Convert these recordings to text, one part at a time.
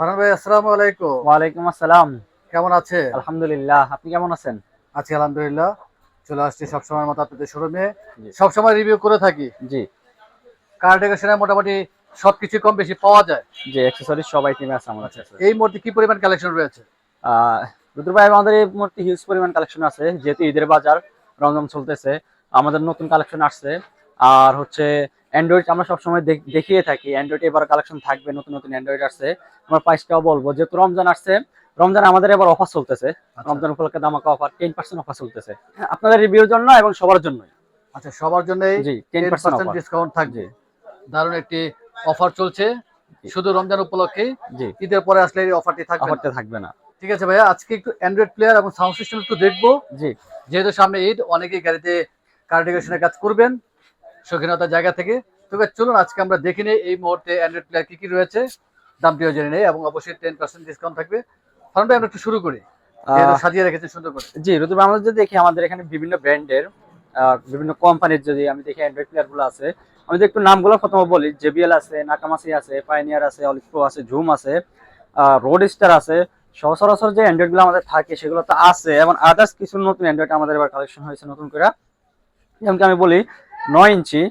ফারহান ভাই আসসালামু আলাইকুম। ওয়ালাইকুম আসসালাম। কেমন আছে আলহামদুলিল্লাহ আপনি কেমন আছেন? আছি আলহামদুলিল্লাহ। চলে আসছি সবসময় মতো আপনাদের শোরুমে। জি। সবসময় রিভিউ করে থাকি। জি। কার ডেকোরেশনে মোটামুটি সবকিছু কম বেশি পাওয়া যায়? জি অ্যাক্সেসরিজ সব আইটেমে আছে আমাদের কাছে। এই মুহূর্তে কি পরিমাণ কালেকশন রয়েছে? রুদ্র ভাই আমাদের এই মুহূর্তে হিউজ পরিমাণ কালেকশন আছে যেহেতু ঈদের বাজার রমজান চলতেছে আমাদের নতুন কালেকশন আসছে। আর হচ্ছে অ্যান্ড্রয়েড আমরা সবসময় দেখিয়ে থাকি। অ্যান্ড্রয়েড এবার কালেকশন থাকবে নতুন নতুন অ্যান্ড্রয়েড আসছে। আমরা প্রাইসটাও বলব। যেহেতু রমজান আসছে রমজান আমাদের এবার অফার চলতেছে। আচ্ছা। রমজান উপলক্ষে দামাকা অফার টেন পার্সেন্ট অফার চলতেছে। আপনাদের রিভিউর জন্য এবং সবার জন্যই। আচ্ছা সবার জন্যই জি টেন পার্সেন্ট ডিসকাউন্ট থাকবে। দারুণ একটি অফার চলছে। শুধু রমজান উপলক্ষে জি। ঈদের পরে আসলে এই অফারটি থাকবে। অফারটা থাকবে না। ঠিক আছে ভাইয়া আজকে একটু অ্যান্ড্রয়েড প্লেয়ার এবং সাউন্ড সিস্টেম একটু দেখব। জি। যেহেতু সামনে ঈদ অনেকেই গাড়িতে কার ডেকোরেশনের কাজ করবেন। শৌখিনতার জায়গা থেকে। তবে চলুন আজকে আমরা দেখে নিই এই মুহূর্তে অ্যান্ড্রয়েড প্লেয়ার কি কি রয়েছে। দামটিও জেনে নেই এবং অবশ্যই টেন পার্সেন্ট ডিসকাউন্ট থাকবে। ভাই আমরা একটু শুরু করি। সাজিয়ে রেখেছে সুন্দর করে। জি ঋতু আমরা যদি দেখি আমাদের এখানে বিভিন্ন ব্র্যান্ডের বিভিন্ন কোম্পানির যদি আমি দেখি অ্যান্ড্রয়েড প্লেয়ারগুলো আছে আমি যদি একটু নামগুলো প্রথমে বলি জেবিএল আছে নাকামাসি আছে পাইনিয়ার আছে অলিভ প্রো আছে জুম আছে রোড স্টার আছে সচরাচর যে অ্যান্ড্রয়েডগুলো আমাদের থাকে সেগুলো তো আছে এবং আদার্স কিছু নতুন অ্যান্ড্রয়েড আমাদের এবার কালেকশন হয়েছে নতুন করে। যেমন আমি বলি নয় ইঞ্চি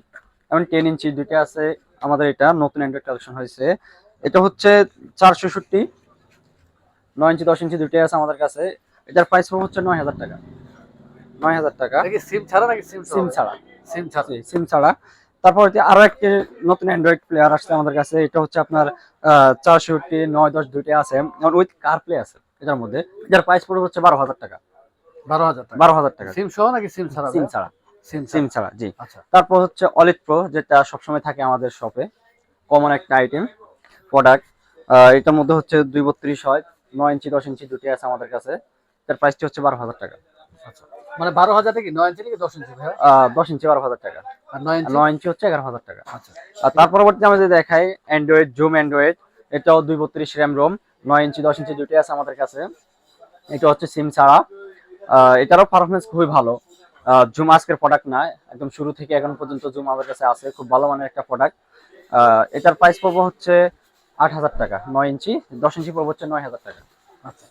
এবং টেন ইঞ্চি দুইটা আছে। আমাদের এটা নতুন অ্যান্ড্রয়েড কালেকশন হয়েছে। এটা হচ্ছে চারশোষট্টি। নয় ইঞ্চি দশ ইঞ্চি দুইটাই আছে আমাদের কাছে। এটার প্রাইস হচ্ছে নয় হাজার টাকা। নয় হাজার টাকা। সিম ছাড়া নাকি সিম সিম ছাড়া। সিম ছাড়া। সিম ছাড়া। তারপর হচ্ছে আরও একটি নতুন অ্যান্ড্রয়েড প্লেয়ার আসছে আমাদের কাছে। এটা হচ্ছে আপনার চারশোটি নয় দশ দুইটা আছে। উইথ কার প্লে আছে এটার মধ্যে। এটার প্রাইস পড়বে হচ্ছে বারো হাজার টাকা। বারো হাজার টাকা। বারো হাজার টাকা। সিম সহ নাকি সিম ছাড়া? সিম ছাড়া। সিম ছাড়া। জি। আচ্ছা। তারপর হচ্ছে অলিভ প্রো যেটা সবসময় থাকে আমাদের শপে। কমন একটা আইটেম প্রোডাক্ট এটার মধ্যে হচ্ছে দুই বত্রিশ হয় নয় ইঞ্চি দশ ইঞ্চি দুটি আছে আমাদের কাছে। তার প্রাইসটি হচ্ছে বারো হাজার টাকা। আচ্ছা। মানে বারো হাজার থেকে নয় ইঞ্চি থেকে দশ ইঞ্চি দশ ইঞ্চি বারো হাজার টাকা। আর নয় ইঞ্চি? হচ্ছে এগারো হাজার টাকা। আচ্ছা। আর তার পরবর্তীতে আমরা যদি দেখাই অ্যান্ড্রয়েড জুম অ্যান্ড্রয়েড এটাও দুই বত্রিশ র্যাম রোম নয় ইঞ্চি দশ ইঞ্চি দুটি আছে আমাদের কাছে। এটা হচ্ছে সিম ছাড়া। এটারও পারফরমেন্স খুবই ভালো। জুম আজকের প্রোডাক্ট না, একদম শুরু থেকে এখন পর্যন্ত জুম আমাদের কাছে আছে, খুব ভালো মানের একটা প্রোডাক্ট এটার প্রাইস পড়ব হচ্ছে আট হাজার টাকা, নয় ইঞ্চি, দশ ইঞ্চি পড়ব হচ্ছে নয় হাজার টাকা। আচ্ছা।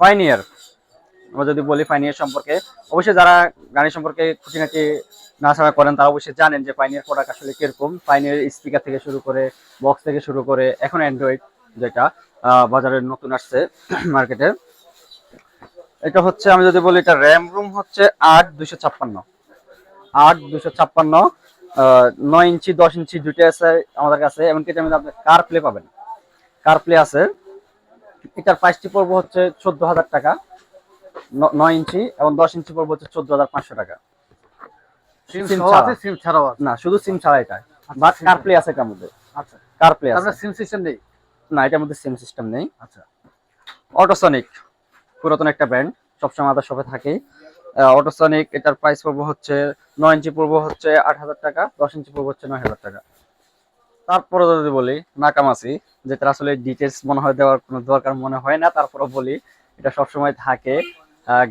ফাইনিয়ার আমরা যদি বলি ফাইনিয়ার সম্পর্কে, অবশ্যই যারা গাড়ি সম্পর্কে খুঁটিনাটি নাড়াচাড়া করেন, তারা অবশ্যই জানেন যে পাইনিয়ার প্রোডাক্ট আসলে কীরকম। পাইনিয়ার স্পিকার থেকে শুরু করে বক্স থেকে শুরু করে, এখন অ্যান্ড্রয়েড যেটা বাজারে নতুন আসছে মার্কেটে এটা হচ্ছে আমি যদি বলি এটা র্যাম রুম হচ্ছে আট দুশো ছাপ্পান্ন। আট দুশো ছাপ্পান্ন নয় ইঞ্চি দশ ইঞ্চি দুইটা আছে আমাদের কাছে এমনকি মধ্যে আপনি কার প্লে পাবেন। কার প্লে আছে। এটার প্রাইসটি পড়ব হচ্ছে চোদ্দ হাজার টাকা। নয় ইঞ্চি এবং দশ ইঞ্চি পড়ব হচ্ছে চোদ্দ হাজার পাঁচশো টাকা। সিম ছাড়া। আছে সিম ছাড়াও না শুধু সিম ছাড়া এটা। কার প্লে আছে এটার মধ্যে। আচ্ছা। কার প্লে আছে। আপনার সিম সিস্টেম নেই? না এটার মধ্যে সিম সিস্টেম নেই। আচ্ছা। অটোসনিক পুরাতন একটা ব্র্যান্ড সবসময় আমাদের শপে থাকে অটোসনিক এটার প্রাইস পড়ব হচ্ছে নয় ইঞ্চি পড়ব হচ্ছে আট হাজার টাকা, দশ ইঞ্চি পড়ব হচ্ছে নয় হাজার টাকা। তারপরে যদি বলি, নাকামাসি যেটা আসলে ডিটেলস মনে হয় দেওয়ার কোনো দরকার মনে হয় না তারপরে বলি, এটা সবসময় থাকে।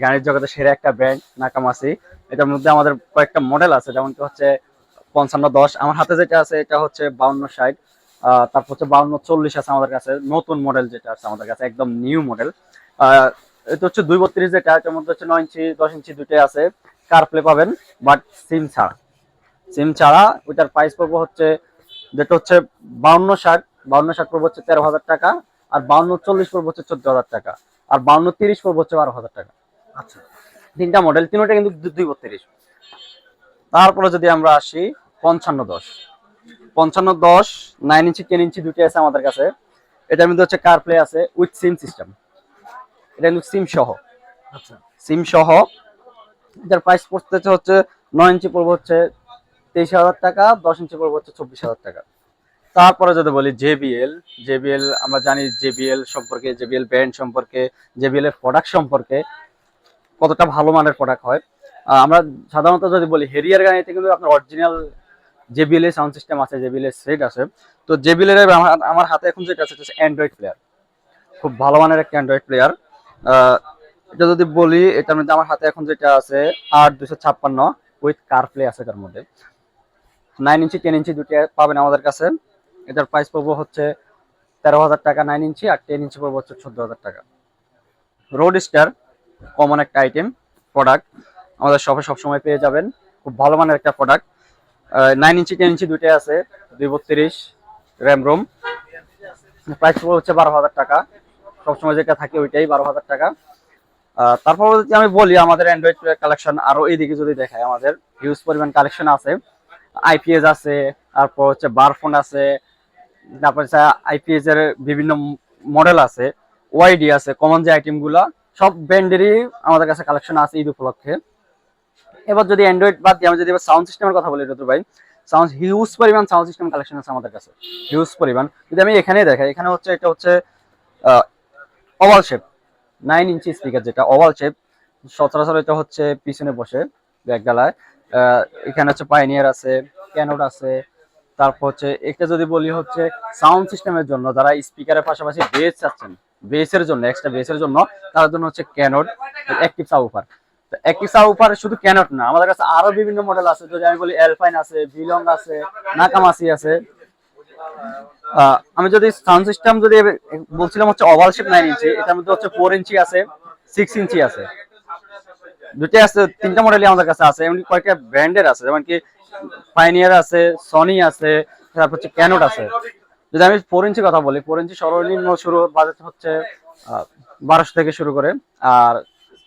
গাড়ির জগতে সেরা একটা ব্র্যান্ড নাকামাসি। এটার মধ্যে আমাদের কয়েকটা মডেল আছে যেমন কি হচ্ছে পঞ্চান্ন দশ। আমার হাতে যেটা আছে, এটা হচ্ছে বাউন্ন ষাট। তারপর হচ্ছে বাউন্ন চল্লিশ আছে আমাদের কাছে। নতুন মডেল যেটা আছে আমাদের কাছে, একদম নিউ মডেল এটা হচ্ছে দুই বত্রিশ যেটা এটার মধ্যে হচ্ছে নয় ইঞ্চি দশ ইঞ্চি দুটোই আছে। কার প্লে পাবেন বাট সিম ছাড়া। সিম ছাড়া ওইটার প্রাইস পড়ব হচ্ছে যেটা হচ্ছে বাউন্ন ষাট বাউন্ন ষাট পড়ব হচ্ছে তেরো হাজার টাকা আর বাউন্ন চল্লিশ পড়ব হচ্ছে চোদ্দ হাজার টাকা আর বাউন্ন তিরিশ পড়ব হচ্ছে বারো হাজার টাকা। আচ্ছা। তিনটা মডেল তিনটা কিন্তু দুই বত্রিশ। তারপরে যদি আমরা আসি পঞ্চান্ন দশ। পঞ্চান্ন দশ নাইন ইঞ্চি টেন ইঞ্চি দুটি আছে আমাদের কাছে। এটার মধ্যে হচ্ছে কার প্লে আছে উইথ সিম সিস্টেম এটা কিন্তু সিম সহ। আচ্ছা। সিম সহ। এটার প্রাইস পড়তেছে হচ্ছে নয় ইঞ্চি পড়ব হচ্ছে তেইশ হাজার টাকা দশ ইঞ্চি পড়ব হচ্ছে চব্বিশ হাজার টাকা। তারপরে যদি বলি জেবিএল জেবিএল আমরা জানি জেবিএল সম্পর্কে জেবিএল ব্র্যান্ড সম্পর্কে জেবিএল এর প্রোডাক্ট সম্পর্কে কতটা ভালো মানের প্রোডাক্ট হয়। আমরা সাধারণত যদি বলি হেরিয়ার গাড়িতে কিন্তু আপনার অরিজিনাল জেবিএল এর সাউন্ড সিস্টেম আছে জেবিএল এর সেট আছে। তো জেবিএল এর আমার- আমার হাতে এখন যেটা আছে অ্যান্ড্রয়েড প্লেয়ার খুব ভালো মানের একটা অ্যান্ড্রয়েড প্লেয়ার এটা যদি বলি, এটার মধ্যে আমার হাতে এখন যেটা আছে আট দুশো ছাপ্পান্ন উইথ কার প্লে আছে এটার মধ্যে। নাইন ইঞ্চি টেন ইঞ্চি দুটি পাবেন আমাদের কাছে। এটার প্রাইস পড়ব হচ্ছে তেরো হাজার টাকা নাইন ইঞ্চি আর টেন ইঞ্চি পড়ব হচ্ছে চোদ্দ হাজার টাকা। রোড স্টার কমন একটা আইটেম প্রোডাক্ট আমাদের শপে সবসময় পেয়ে যাবেন। খুব ভালো মানের একটা product nine inch ten inch দুইটাই আছে। দুই বত্রিশ র্যাম রোম প্রাইস হচ্ছে বারো হাজার টাকা। সবসময় যেটা থাকে ওইটাই বারো হাজার টাকা। তারপর যদি আমি বলি আমাদের অ্যান্ড্রয়েড কালেকশন আরও এইদিকে যদি দেখায় আমাদের হিউজ পরিমাণ কালেকশন আছে। আইপিএস আছে, তারপর হচ্ছে বারফোন আছে, তারপর হচ্ছে আইপিএস এর বিভিন্ন মডেল আছে ওয়াইডি আছে কমন যে আইটেমগুলা, সব ব্র্যান্ডেরই আমাদের কাছে কালেকশন আছে ঈদ উপলক্ষে। এবার যদি অ্যান্ড্রয়েড বাদ দিয়ে, আমি যদি এবার সাউন্ড সিস্টেমের কথা বলি, রতুর ভাই সাউন্ড হিউজ পরিমাণ সাউন্ড সিস্টেম কালেকশন আছে আমাদের কাছে। হিউজ পরিমাণ। যদি আমি এখানে দেখাই, এখানে হচ্ছে, এটা হচ্ছে oval shape nine inch speaker যেটা ওভাল শেপ সচরাচর এটা হচ্ছে পিছনে বসে ব্যাক ডালায় আহ, এখানে হচ্ছে পাইনিয়ার আছে ক্যানোড আছে তারপর হচ্ছে একটা যদি বলি হচ্ছে সাউন্ড সিস্টেমের জন্য যারা স্পিকারের পাশাপাশি বেস চাচ্ছেন বেসের জন্য এক্সট্রা বেসের জন্য তার জন্য হচ্ছে ক্যানোড অ্যাক্টিভ সাউফার অ্যাক্টিভ সাউফার শুধু ক্যানোড না আমাদের কাছে আরও বিভিন্ন মডেল আছে যদি আমি বলি এলফাইন আছে বিলং আছে নাকামাসি আছে। আমি যদি সাউন্ড সিস্টেম যদি বলছিলাম হচ্ছে ওভাল শেপ নাইন ইঞ্চি এটার মধ্যে হচ্ছে ফোর ইঞ্চি আছে সিক্স ইঞ্চি আছে। দুটাই আছে, তিনটা মডেলই আমাদের কাছে আছে, এমনি কয়েকটা ব্র্যান্ডের আছে, যেমন কি পাইনিয়ার আছে সনি আছে, তারপর হচ্ছে ক্যানোট আছে। যদি আমি ফোর ইঞ্চি কথা বলি ফোর ইঞ্চি সর্বনিম্ন শুরু বাজেট হচ্ছে বারোশো থেকে শুরু করে, আর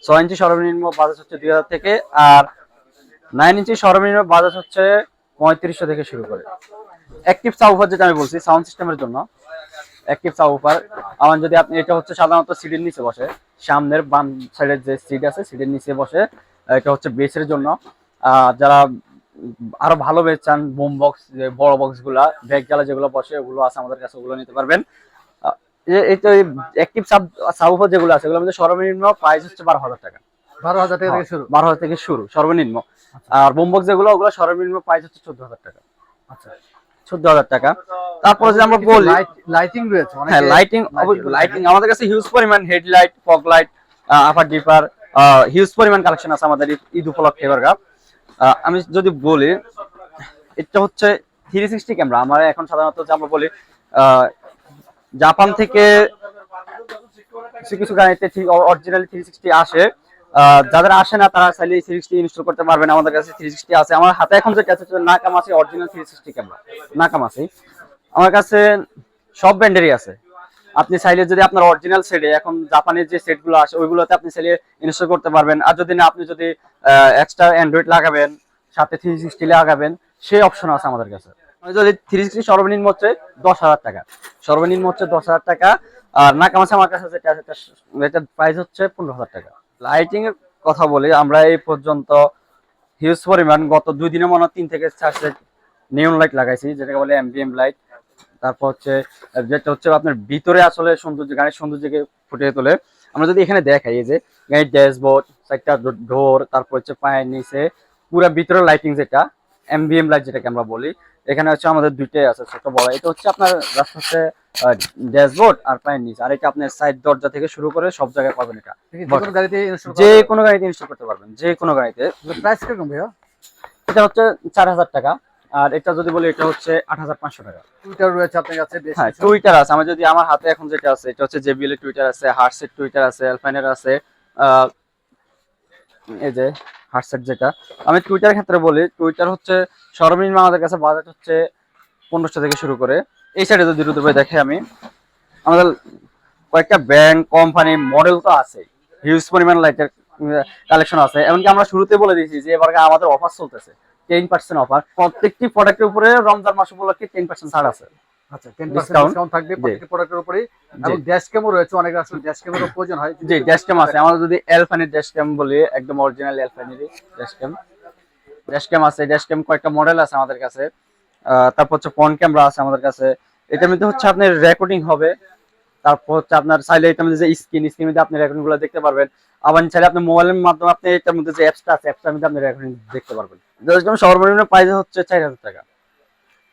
ছয় ইঞ্চি সর্বনিম্ন বাজেট হচ্ছে দুই হাজার থেকে, আর নাইন ইঞ্চি সর্বনিম্ন বাজেট হচ্ছে পঁয়ত্রিশশো থেকে শুরু করে। অ্যাক্টিভ সাউফার যেটা আমি বলছি সাউন্ড সিস্টেমের জন্য। অ্যাক্টিভ সাউফার আমার যদি আপনি এটা হচ্ছে সাধারণত সিটের নিচে বসে। সামনের বাম সাইডের যে সিট আছে সিটের নিচে বসে এটা হচ্ছে বেসের জন্য। যারা আরও ভালো বেস চান বোম বক্স যে বড় বক্সগুলা ব্যাগ জ্বালা যেগুলো বসে ওগুলো আছে আমাদের কাছে ওগুলো নিতে পারবেন। আহ, এই তো অ্যাক্টিভ সাব সাউফার যেগুলো আছে এগুলোর মধ্যে সর্বনিম্ন প্রাইস হচ্ছে বারো হাজার টাকা। বারো হাজার টাকা থেকে শুরু। বারো হাজার থেকে শুরু সর্বনিম্ন। আর বোম বক্স যেগুলো ওগুলো সর্বনিম্ন প্রাইস হচ্ছে চোদ্দ হাজার টাকা। আচ্ছা। চোদ্দ হাজার টাকা। তারপর যদি আমরা বলি লাইটিং রয়েছে হ্যাঁ লাইটিং লাইটিং আমাদের কাছে হিউজ পরিমাণ headlight fog light upper dipper huge পরিমাণ কালেকশন আছে আমাদের ঈদ- উপলক্ষে এবার আমি যদি বলি এটা হচ্ছে থ্রি সিক্সটি ক্যামেরা আমরা এখন সাধারণত যে আমরা বলি জাপান থেকে কিছু কিছু গাড়িতে অরিজিনাল থ্রি সিক্সটি আসে। যাদের আসে না, তারা চাইলে থ্রি সিক্সটি ইনস্টল করতে পারবেন। আমাদের কাছে থ্রি সিক্সটি আছে। আমার হাতে এখন যেটা আছে Nakamichi original three sixty camera Nakamichi আমার কাছে সব ব্র্যান্ডেরই আছে। আপনি চাইলে যদি আপনার অরিজিনাল সেটে এখন জাপানের যে সেটগুলো আসে ওইগুলোতে আপনি চাইলে ইনস্টল করতে পারবেন। আর যদি না, আপনি যদি এক্সট্রা অ্যান্ড্রয়েড লাগাবেন, সাথে থ্রি সিক্সটি লাগাবেন, সেই অপশন আছে আমাদের কাছে। যদি থ্রি সিক্সটি সর্বনিম্ন হচ্ছে দশ হাজার টাকা। সর্বনিম্ন হচ্ছে দশ হাজার টাকা। আর নাকামাসে আমার কাছে যেটা আছে প্রাইস হচ্ছে পনেরো হাজার টাকা। লাইটিং এর কথা বলি, আমরা এই পর্যন্ত হিউজ পরিমাণ গত দুই দিনের মনে তিন থেকে চার সেট নিয়ন লাইট লাগাইছি, যেটাকে বলে এমবিএম লাইট তারপর হচ্ছে, যেটা হচ্ছে আপনার ভিতরে আসলে সৌন্দর্য, গাড়ির সৌন্দর্যকে ফুটিয়ে তোলে। আমরা যদি এখানে দেখাই যে গাড়ির ড্যাশবোর্ড চারটা ডোর তারপর হচ্ছে পায়ের নিচে, পুরো ভিতরে লাইটিং যেটা এমবিএম লাইট যেটাকে আমরা বলি এখানে হচ্ছে আমাদের দুইটাই আছে ছোট বড়। এটা হচ্ছে আপনার রাস্তা হচ্ছে ড্যাশবোর্ড আর পায়ের নিচে। আর এটা আপনার সাইড দরজা থেকে শুরু করে সব জায়গায় পাবেন এটা। যে কোনো গাড়িতে ইনস্টল করতে পারবেন যে কোনো গাড়িতে। প্রাইস কীরকম ভাইয়া? এটা হচ্ছে চার হাজার টাকা। আর এটা যদি বলি এটা হচ্ছে আট হাজার পাঁচশো টাকা। টুইটার রয়েছে আপনার কাছে হ্যাঁ টুইটার আছে। আমার যদি আমার হাতে এখন যেটা আছে এটা হচ্ছে জেবিএল টুইটার আছে হার্টসেট টুইটার আছে অ্যালফাইনের আছে আহ, এই যে হার্টসেট যেটা, আমি টুইটার ক্ষেত্রে বলি টুইটার হচ্ছে সর্বনিম্ন আমাদের কাছে বাজেট হচ্ছে পনেরোশো থেকে শুরু করে। এই সাইডে যদি দ্রুত ভাবে দেখে আমি, আমাদের কয়েকটা ব্যাংক কোম্পানি মডেল তো আছে। হিউজ পরিমাণ লাইটের কালেকশন আছে। এমনকি আমরা শুরুতে বলে দিয়েছি যে এবার আমাদের অফার চলতেছে। টেন পার্সেন্ট অফার প্রত্যেকটি প্রোডাক্টের উপরে রমজান মাস উপলক্ষে টেন পার্সেন্ট ছাড় আছে। আচ্ছা টেন Discount? ডিসকাউন্ট থাকবে প্রত্যেকটি প্রোডাক্টের উপরেই। এবং ড্যাশ ক্যামও রয়েছে অনেক আসলে ড্যাশ ক্যামেরও প্রয়োজন হয়। জি ড্যাশ ক্যাম আছে। আমাদের যদি এলফানের ড্যাশ ক্যাম বলি একদম original dash cam dash cam আছে ড্যাশ ক্যাম কয়েকটা মডেল আছে আমাদের কাছে। তারপর হচ্ছে ফোন ক্যামেরা আছে আমাদের কাছে। এটার মধ্যে হচ্ছে আপনার রেকর্ডিং হবে। তারপর হচ্ছে আপনার চাইলে এটার মধ্যে যে স্ক্রিন স্ক্রিনের মধ্যে আপনি রেকর্ডিংগুলো দেখতে পারবেন। আবার চাইলে আপনি মোবাইলের মাধ্যমে আপনি এটার মধ্যে যে অ্যাপসটা আছে অ্যাপসটার মধ্যে আপনি রেকর্ডিং দেখতে পারবেন। সর্বনিম্ন প্রাইস হচ্ছে চার হাজার টাকা।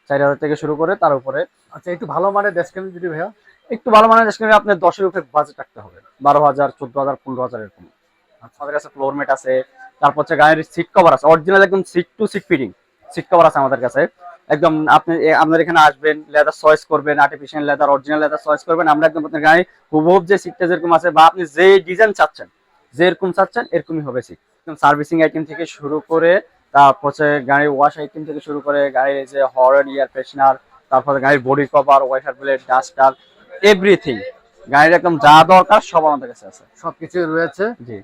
চার হাজার থেকে শুরু করে তার উপরে। আচ্ছা একটু ভালো মানের ড্যাশ ক্যাম যদি ভাইয়া একটু ভালো মানের ড্যাশ ক্যামেরা আপনার দশের উপরে বাজেট রাখতে হবে। বারো হাজার চোদ্দ হাজার পনেরো হাজার এরকম। আচ্ছা, আমাদের কাছে ফ্লোর ম্যাট আছে তারপর হচ্ছে গাড়ির সিট কভার আছে। অরিজিনাল একদম seat to seat fitting seat cover আছে আমাদের কাছে। একদম আপনি আপনার এখানে আসবেন লেদার চয়েস করবেন artificial leather original leather choice করবেন। আমরা একদম আপনার গাড়ি হুবহুব যে সিটটা যেরকম আছে বা আপনি যে ডিজাইন চাচ্ছেন যেরকম চাচ্ছেন এরকমই হবে সিট একদম সার্ভিসিং আইটেম থেকে শুরু করে তারপর হচ্ছে গাড়ির ওয়াশ আইটেম থেকে শুরু করে গাড়ির এই যে হর্ন ইয়ার ফ্রেশনার তারপরে গাড়ির body cover wiper plate duster everything গাড়ির একদম যা দরকার সব আমাদের কাছে আছে। সবকিছু রয়েছে। জি।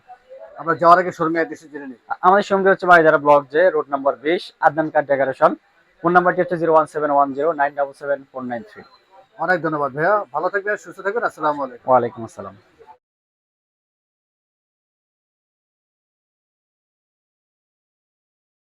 আমরা যাওয়ার আগে শোরুমে অ্যাড্রেস জেনে নিই। আমাদের সঙ্গে হচ্ছে বাড়িধারা ব্লক যে রোড নাম্বার বিশ আদনান কার্ড ডেকোরেশন ফোন নাম্বারটি হচ্ছে zero one seven one zero nine double seven four nine three অনেক ধন্যবাদ ভাইয়া। ভালো থাকবেন সুস্থ থাকবেন। আসসালামু আলাইকুম। ওয়ালাইকুম আসসালাম।